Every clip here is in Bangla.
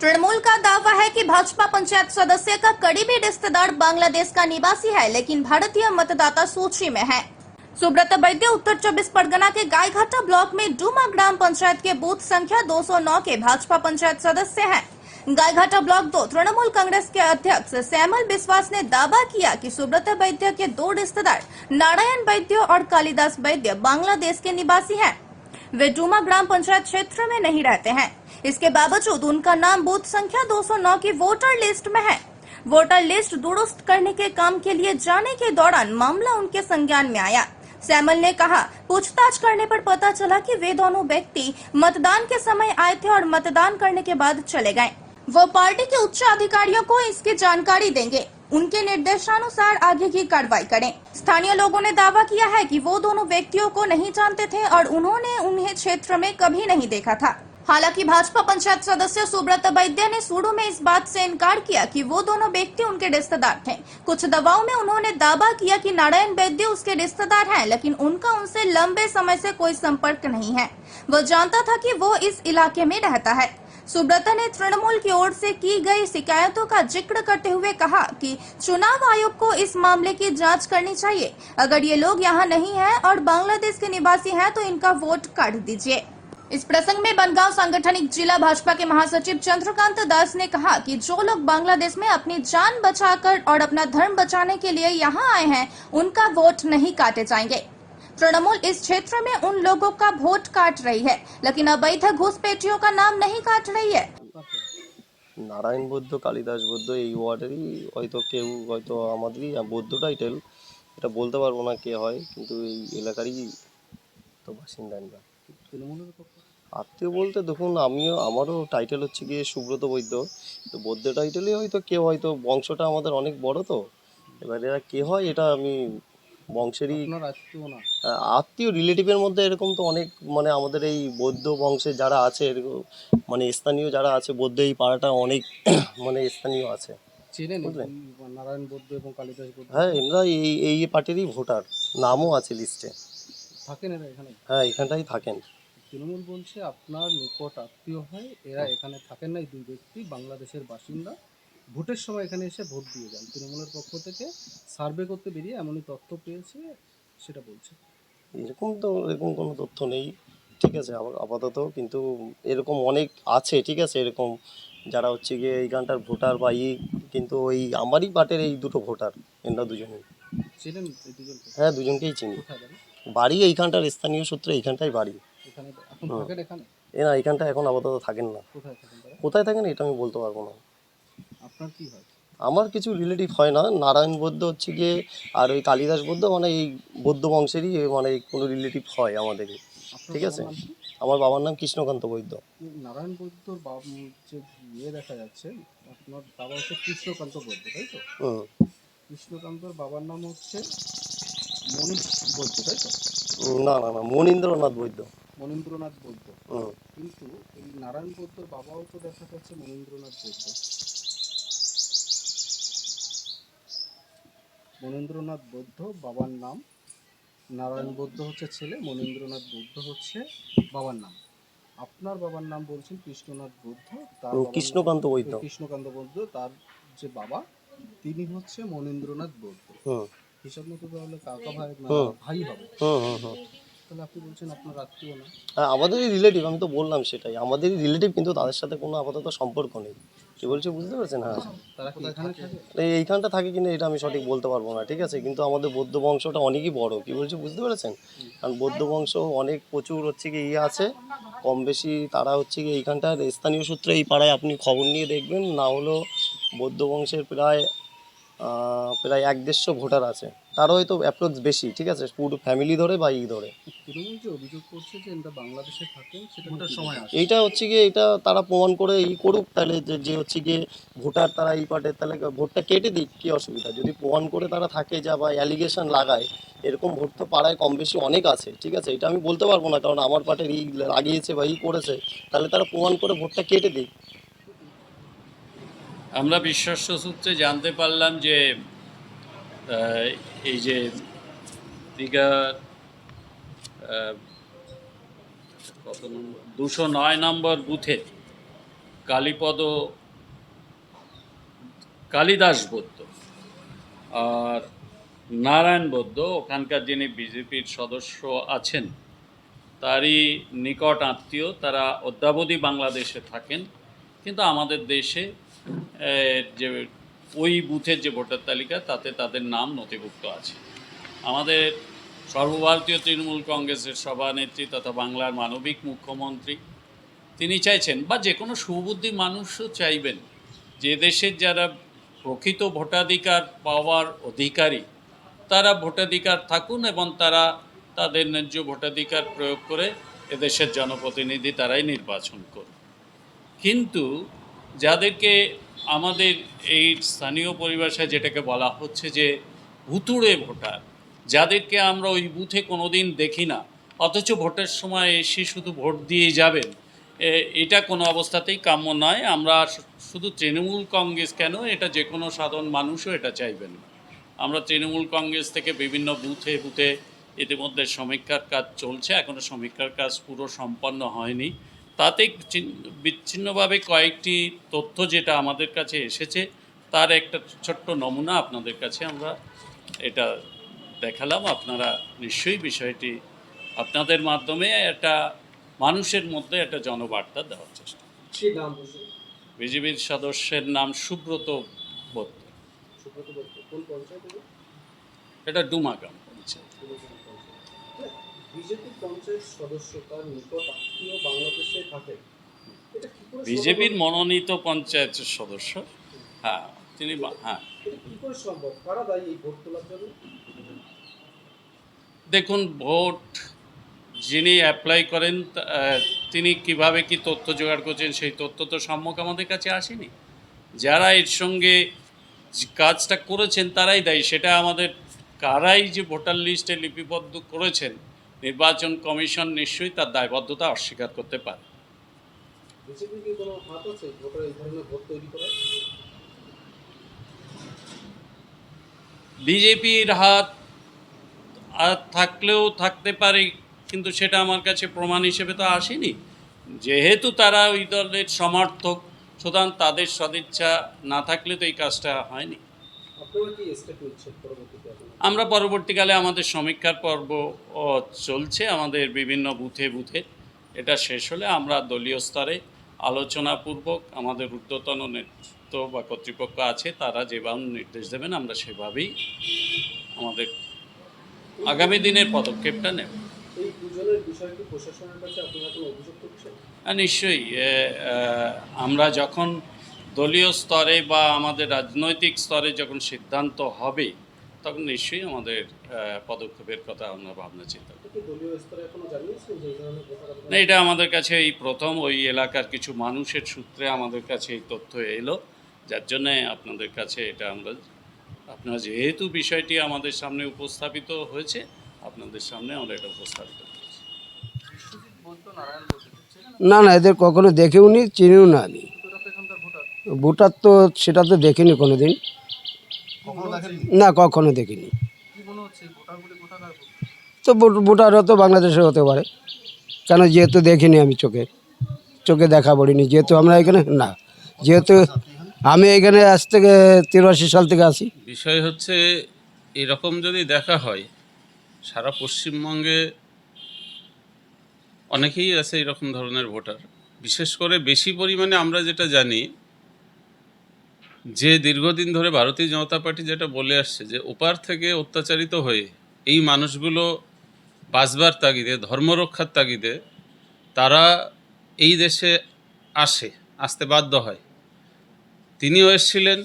तृणमूल का दावा है कि भाजपा पंचायत सदस्य का करीबी रिश्तेदार बांग्लादेश का निवासी है, लेकिन भारतीय मतदाता सूची में है। सुब्रत वैद्य उत्तर 24 परगना के गायघाटा ब्लॉक में डूमा ग्राम पंचायत के बूथ संख्या 209 के भाजपा पंचायत सदस्य हैं। गायघाटा ब्लॉक दो, तृणमूल कांग्रेस के अध्यक्ष श्यामल विश्वास ने दावा किया कि सुब्रत वैद्य के दो रिश्तेदार, नारायण वैद्य और कालिदास वैद्य बांग्लादेश के निवासी हैं। वे डूमा ग्राम पंचायत क्षेत्र में नहीं रहते हैं। इसके बावजूद उनका नाम बूथ संख्या 209 की वोटर लिस्ट में है। वोटर लिस्ट दुरुस्त करने के काम के लिए जाने के दौरान मामला उनके संज्ञान में आया। सैमल ने कहा, पूछताछ करने पर पता चला कि वे दोनों व्यक्ति मतदान के समय आए थे और मतदान करने के बाद चले गए। वो पार्टी के उच्च अधिकारियों को इसकी जानकारी देंगे। उनके निर्देशानुसार आगे की कार्रवाई करें। स्थानीय लोगों ने दावा किया है कि वो दोनों व्यक्तियों को नहीं जानते थे और उन्होंने उन्हें क्षेत्र में कभी नहीं देखा था। हालाँकि भाजपा पंचायत सदस्य सुब्रत वैद्य ने शुरू में इस बात से इनकार किया कि वो दोनों व्यक्ति उनके रिश्तेदार थे। कुछ दवाओं में उन्होंने दावा किया कि नारायण वैद्य उसके रिश्तेदार हैं, लेकिन उनका उनसे लंबे समय से कोई संपर्क नहीं है। वो जानता था कि वो इस इलाके में रहता है। सुब्रता ने तृणमूल की ओर से की गई शिकायतों का ज़िक्र करते हुए कहा कि चुनाव आयोग को इस मामले की जाँच करनी चाहिए। अगर ये लोग यहाँ नहीं हैं और बांग्लादेश के निवासी हैं तो इनका वोट काट दीजिए। इस प्रसंग में बनगांव सांगठनिक जिला भाजपा के महासचिव चंद्रकांत दास ने कहा कि जो लोग बांग्लादेश में अपनी जान बचाकर और अपना धर्म बचाने के लिए यहाँ आए हैं, उनका वोट नहीं काटे जाएँगे। तृणमूल इस क्षेत्र में उन लोगों का वोट काट रही है लेकिन अवैध घुसपैठियों का नाम नहीं काट रही है নারায়ণ বৌদ্ধ কালিদাস বৌদ্ধ এই ওয়ার্ডেরই হয়তো কেউ হয়তো আমাদেরই বৌদ্ধ টাইটেল এটা বলতে পারবো না কে হয় কিন্তু এই এলাকারই তো বাসিন্দা আমরা তৃণমূলের পক্ষ আত্মীয় বলতে দেখুন আমিও আমারও টাইটেল হচ্ছে গিয়ে সুব্রত বৈদ্য তো বৌদ্ধ টাইটেলে হয়তো কেউ হয়তো বংশটা আমাদের অনেক বড় তো এবার এরা কে হয় এটা আমি বংশেরই আত্মীয় রিলেটিভের মধ্যে এরকম তো অনেক মানে আমাদের এই বৌদ্ধ বংশে যারা আছে এরকম মানে স্থানীয় যারা আছে বৌদ্ধ এই পাড়াটা অনেক মানে স্থানীয় আছে। নারায়ণ বৌদ্ধ এবং কালিদাস বৌদ্ধ? হ্যাঁ এরা এই এই পার্টিরই ভোটার নামও আছে লিস্টে থাকেন এরা এখানে? হ্যাঁ এখানটাই থাকেন। তৃণমূল বলছে আপনার নিকট আত্মীয় হয় এরা এখানে থাকেন না এই দুই ব্যক্তি বাংলাদেশের বাসিন্দা। ভোটের সময় এখানে এসে ভোট দিয়ে যান। তৃণমূলের পক্ষ থেকে সার্ভে করতে বেরিয়ে এমনই তথ্য পেয়েছে সেটা বলছে। এরকম তো এরকম কোনো তথ্য নেই। ঠিক আছে আপ- আপাতত কিন্তু এরকম অনেক আছে ঠিক আছে এরকম যারা হচ্ছে গিয়ে এইখানটার ভোটার বা ই কিন্তু ওই আমারই পার্টের এই দুটো ভোটার এরা দুজনেই। ছিলেন হ্যাঁ দুজনকেই চিনি। বাড়ি? এইখানটার স্থানীয় সূত্রে এইখানটাই বাড়ি। এখানে এখন থাকেন এখানে? এ না এখানটা এখন আপাতত থাকেন না। কোথায় থাকেন এটা আমি বলতে পারব না। আপনার কি হয়? আমার কিছু রিলেটিভ হয় না। নারায়ণ বৌদ্ধ হচ্ছে গিয়ে আর ওই কালিদাস বৌদ্ধ মানে এই বৌদ্ধ বংশেরই মানে কোনো রিলেটিভ হয় আমাদের। ঠিক আছে? আমার বাবার নাম কৃষ্ণকান্ত বৈদ্য। নারায়ণ বৈদ্যর বাবা যে ইয়ে দেখা যাচ্ছে আপনার বাবা হচ্ছে কৃষ্ণকান্ত বৈদ্য তাই তো? হুম। কৃষ্ণকান্তর বাবার নাম হচ্ছে মনীষ বৈদ্য তাই তো? না না না মনীন্দ্রনাথ বৈদ্য। মনীন্দ্রনাথ বৈদ্য। হুম। কিন্তু এই নারায়ণ বৈদ্যর বাবাও তো দেখা যাচ্ছে মনীন্দ্রনাথ বৈদ্য। মনীন্দ্রনাথ বৌদ্ধ বাবার নাম। নারায়ণ বৌদ্ধ হচ্ছে ছেলে মনীন্দ্রনাথ বৌদ্ধ হচ্ছে বাবার নাম। আপনার বাবার নাম বলছেন কৃষ্ণনাথ বৌদ্ধ তার কৃষ্ণকান্ত বৈদ্য। কৃষ্ণকান্ত বৌদ্ধ তার যে বাবা তিনি হচ্ছে মনীন্দ্রনাথ বৌদ্ধ। হিসাব মতো তাহলে কাকা ভাই। ভাই হবে। তাহলে আপনি বলছেন আপনার আত্মীয় না? হ্যাঁ আমাদেরই রিলেটিভ আমি তো বললাম সেটাই। আমাদেরই রিলেটিভ কিন্তু তাদের সাথে কোনো আপাতত সম্পর্ক নেই। কি বলছি বুঝতে পারছেন? হ্যাঁ। এইখানটা থাকে কিনা এটা আমি সঠিক বলতে পারব না ঠিক আছে? কিন্তু আমাদের বৌদ্ধ বংশটা অনেকই বড়। কি বলছে বুঝতে পেরেছেন? কারণ বৌদ্ধ বংশ অনেক প্রচুর হচ্ছে কি ইয়ে আছে। কম বেশি তারা হচ্ছে কি এইখানটার স্থানীয় সূত্রে এই পাড়ায় আপনি খবর নিয়ে দেখবেন। না হলেও বৌদ্ধ বংশের প্রায় প্রায় এক দেড়শো ভোটার আছে। তারও হয়তো অ্যাপ্রক্স বেশি ঠিক আছে? পুরো ফ্যামিলি ধরে বা ই ধরে। এইটা হচ্ছে গিয়ে এটা তারা প্রমাণ করে ই করুক তাহলে যে যে হচ্ছে গিয়ে ভোটার তারা এই পার্টের তাহলে ভোটটা কেটে দিক কী অসুবিধা? যদি প্রমাণ করে তারা থাকে যা বা অ্যালিগেশন লাগায় এরকম ভোট তো পাড়ায় কম বেশি অনেক আছে ঠিক আছে? এটা আমি বলতে পারব না কারণ আমার পার্টির ই লাগিয়েছে বা ই করেছে তাহলে তারা প্রমাণ করে ভোটটা কেটে দিক। আমরা বিশ্বস্ত সূত্রে জানতে পারলাম যে এই যে দীঘার কত নম্বর? দুশো নয় নম্বর বুথে কালীপদ, কালিদাস বৌদ্ধ আর নারায়ণ বৌদ্ধ, ওখানকার যিনি বিজেপির সদস্য আছেন, তারই নিকট আত্মীয়, তারা অদ্যাবধি বাংলাদেশে থাকেন। কিন্তু আমাদের দেশে যে ওই বুথের যে ভোটার তালিকা, তাতে তাদের নাম নথিভুক্ত আছে। আমাদের সর্বভারতীয় তৃণমূল কংগ্রেসের সভানেত্রী তথা বাংলার মানবিক মুখ্যমন্ত্রী, তিনি চাইছেন, বা যে কোনো সুবুদ্ধি মানুষও চাইবেন, যে দেশের যারা প্রকৃত ভোটাধিকার পাওয়ার অধিকারী, তারা ভোটাধিকার থাকুন এবং তারা তাদের ন্যায্য ভোটাধিকার প্রয়োগ করে এদেশের জনপ্রতিনিধি তারাই নির্বাচন করুন। কিন্তু যাদেরকে আমাদের এই স্থানীয় পরিভাষায় যেটাকে বলা হচ্ছে যে ভুতুড়ে ভোটার, যাদেরকে আমরা ওই বুথে কোনো দিন দেখি না, অথচ ভোটের সময় এসে শুধু ভোট দিয়ে যাবেন এটা কোনো অবস্থাতেই কাম্য নয়। আমরা শুধু তৃণমূল কংগ্রেস কেন? এটা যে কোনো সাধারণ মানুষও এটা চাইবেন না। আমরা তৃণমূল কংগ্রেস থেকে বিভিন্ন বুথে বুথে ইতিমধ্যে সমীক্ষার কাজ চলছে। এখনও সমীক্ষার কাজ পুরো সম্পন্ন হয়নি। তাতে বিচ্ছিন্নভাবে কয়েকটি তথ্য যেটা আমাদের কাছে এসেছে তার একটা ছোট্ট নমুনা আপনাদের কাছে আমরা এটা দেখালাম। আপনারা নিশ্চয়ই বিষয়টি আপনাদের মাধ্যমে একটা মানুষের মধ্যে একটা জনবার্তা দেওয়ার চেষ্টা বিজেপির সদস্যের নাম সুব্রত পঞ্চায়েত এটা? ডুমাগাম পঞ্চায়েত। বিজেপি পঞ্চায়েত সদস্য তার নিকট আত্মীয় বাংলাদেশে থাকে বিজেপির মনোনীত পঞ্চায়েতের সদস্য হ্যাঁ তিনি হ্যাঁ। দেখুন ভোট যিনি অ্যাপ্লাই করেন তিনি কীভাবে কি তথ্য জোগাড় করছেন সেই তথ্য তো সম্মুখ আমাদের কাছে আসেনি। যারা এর সঙ্গে কাজটা করেছেন তারাই দায়ী। সেটা আমাদের কারাই যে ভোটার লিস্টে লিপিবদ্ধ করেছেন নির্বাচন কমিশন নিশ্চয়ই তার দায়বদ্ধতা অস্বীকার করতে পারে। বিজেপির হাত থাকলেও থাকতে পারে কিন্তু সেটা আমার কাছে প্রমাণ হিসেবে তো আসেনি। যেহেতু তারা ওই দলের সমর্থক সুতরাং তাদের সদিচ্ছা না থাকলে তো এই কাজটা হয়নি। আমরা পরবর্তীকালে আমাদের সমীক্ষার পর্ব চলছে। আমাদের বিভিন্ন বুথে বুথে এটা শেষ হলে আমরা দলীয় স্তরে আলোচনাপূর্বক আমাদের ঊর্ধ্বতন নেতৃত্ব বা কর্তৃপক্ষ আছে তারা যেভাবে নির্দেশ দেবেন আমরা সেভাবেই আমাদের আগামী দিনের পদক্ষেপটা নেব। নিশ্চয়ই আমরা যখন দলীয় স্তরে বা আমাদের রাজনৈতিক স্তরে যখন সিদ্ধান্ত হবে তখন নিশ্চয়ই আমাদের পদক্ষেপের কথা আমরা ভাবনা চিন্তা না এটা আমাদের কাছে এই প্রথম ওই এলাকার কিছু মানুষের সূত্রে আমাদের কাছে এই তথ্য এলো। যার জন্যে আপনাদের কাছে এটা আমরা আপনারা যেহেতু বিষয়টি আমাদের সামনে উপস্থাপিত হয়েছে আপনাদের সামনে আমরা এটা উপস্থাপিত না না এদের কখনো দেখেও নি চিনিও না আমি। ভোটার তো সেটা তো দেখিনি কোনো দিন না কখনো দেখিনি। তো ভোট- ভোটার হয়তো বাংলাদেশে হতে পারে। কেন যেহেতু দেখিনি আমি চোখে চোখে দেখা পড়িনি। যেহেতু আমরা এখানে না যেহেতু আমি এখানে আজ থেকে তিরাশি সাল থেকে আসি বিষয় হচ্ছে এরকম যদি দেখা হয় সারা পশ্চিমবঙ্গে অনেকেই আছে এরকম ধরনের ভোটার। বিশেষ করে বেশি পরিমাণে আমরা যেটা জানি যে দীর্ঘদিন ধরে ভারতীয় জনতা পার্টি যেটা বলে আসছে যে ওপার থেকে অত্যাচারিত হয়ে এই মানুষগুলো বাঁচবার তাগিদে, ধর্মরক্ষার তাগিদে তারা এই দেশে আসে, আসতে বাধ্য হয়। তিনিও এসেছিলেন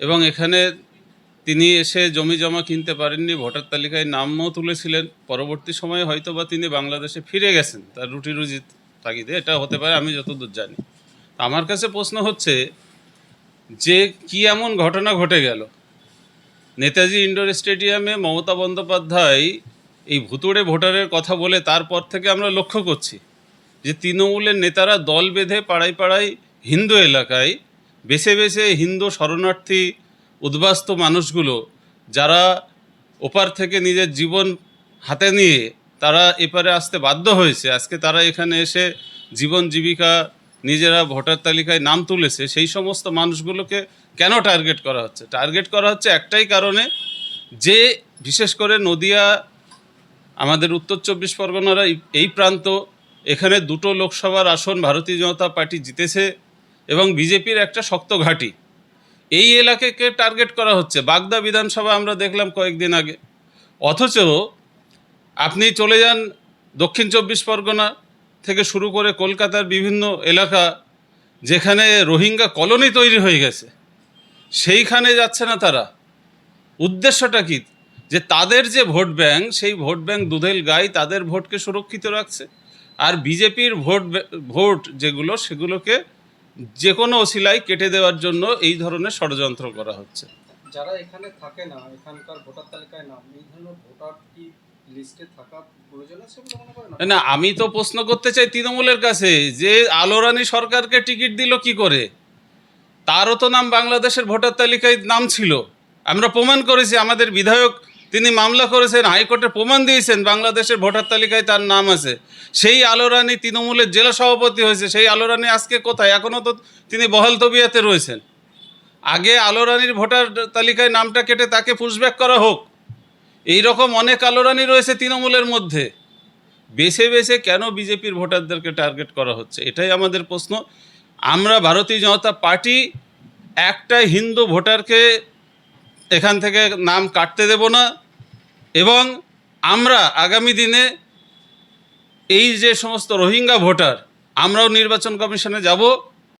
এবং এখানে তিনি এসে জমি জমা কিনতে পারেননি, ভোটার তালিকায় নামও তুলেছিলেন। পরবর্তী সময়ে হয়তো বা তিনি বাংলাদেশে ফিরে গেছেন, তার রুটি রুজি তাগিদে। এটা হতে পারে, আমি যতদূর জানি। আমার কাছে প্রশ্ন হচ্ছে যে কি এমন ঘটনা ঘটে গেল? নেতাজি ইন্ডোর স্টেডিয়ামে মমতা বন্দ্যোপাধ্যায় এই ভুতুড়ে ভোটারের কথা বলে তারপর থেকে আমরা লক্ষ্য করছি যে তৃণমূলের নেতারা দল বেঁধে পাড়ায় পাড়ায় হিন্দু এলাকায় বেছে বেছে হিন্দু শরণার্থী উদ্বাস্ত মানুষগুলো যারা ওপার থেকে নিজের জীবন হাতে নিয়ে তারা এপারে আসতে বাধ্য হয়েছে। আজকে তারা এখানে এসে জীবন জীবিকা নিজেরা ভোটার তালিকায় নাম তুলেছে, সেই সমস্ত মানুষগুলোকে কেন টার্গেট করা হচ্ছে? টার্গেট করা হচ্ছে একটাই কারণে যে, বিশেষ করে নদিয়া, আমাদের উত্তর চব্বিশ পরগনার এই- প্রান্ত, এখানে দুটো লোকসভার আসন ভারতীয় জনতা পার্টি জিতেছে এবং বিজেপির একটা শক্ত ঘাঁটি। এই এলাকাকে টার্গেট করা হচ্ছে। বাগদা বিধানসভা আমরা দেখলাম কয়েকদিন আগে। অথচ আপনি চলে যান দক্ষিণ চব্বিশ পরগনা থেকে শুরু করে কলকাতার বিভিন্ন এলাকা যেখানে রোহিঙ্গা কলোনি তৈরি হয়ে গেছে, সেইখানে যাচ্ছে না তারা। উদ্দেশ্যটা কি? যে তাদের যে ভোট ব্যাংক, সেই ভোট ব্যাংক দুধেল গাই তাদের ভোটকে সুরক্ষিত রাখছে। আর বিজেপির ভোট ভোট যেগুলো, সেগুলোকে যে কোনো ওসিলায় কেটে দেওয়ার জন্য এই ধরনের ষড়যন্ত্র করা হচ্ছে। যারা এখানে থাকে না, এখানকার ভোটার তালিকায় নাম, এই ধরনের ভোটার কি না আমি তো প্রশ্ন করতে চাই তৃণমূলের কাছে, যে আলোরানি সরকারকে টিকিট দিল কি করে? তারও তো নাম বাংলাদেশের ভোটার তালিকায় নাম ছিল। আমরা প্রমাণ করেছি, আমাদের বিধায়ক তিনি মামলা করেছেন, হাইকোর্টে প্রমাণ দিয়েছেন বাংলাদেশের ভোটার তালিকায় তার নাম আছে। সেই আলোরানি তৃণমূলের জেলা সভাপতি হয়েছে, সেই আলোরানি আজকে কোথায়? এখনও তো তিনি বহাল তবিয়াতে রয়েছেন। আগে আলোরানির ভোটার তালিকায় নামটা কেটে তাকে পুশব্যাক করা হোক। এই রকম অনেক আলোরানি রয়েছে তৃণমূলের মধ্যে। বেছে বেছে কেন বিজেপির ভোটারদেরকে টার্গেট করা হচ্ছে? এটাই আমাদের প্রশ্ন। আমরা ভারতীয় জনতা পার্টি একটা হিন্দু ভোটারকে এখান থেকে নাম কাটতে দেব না এবং আমরা আগামী দিনে এই যে সমস্ত রোহিঙ্গা ভোটার, আমরাও নির্বাচন কমিশনে যাব।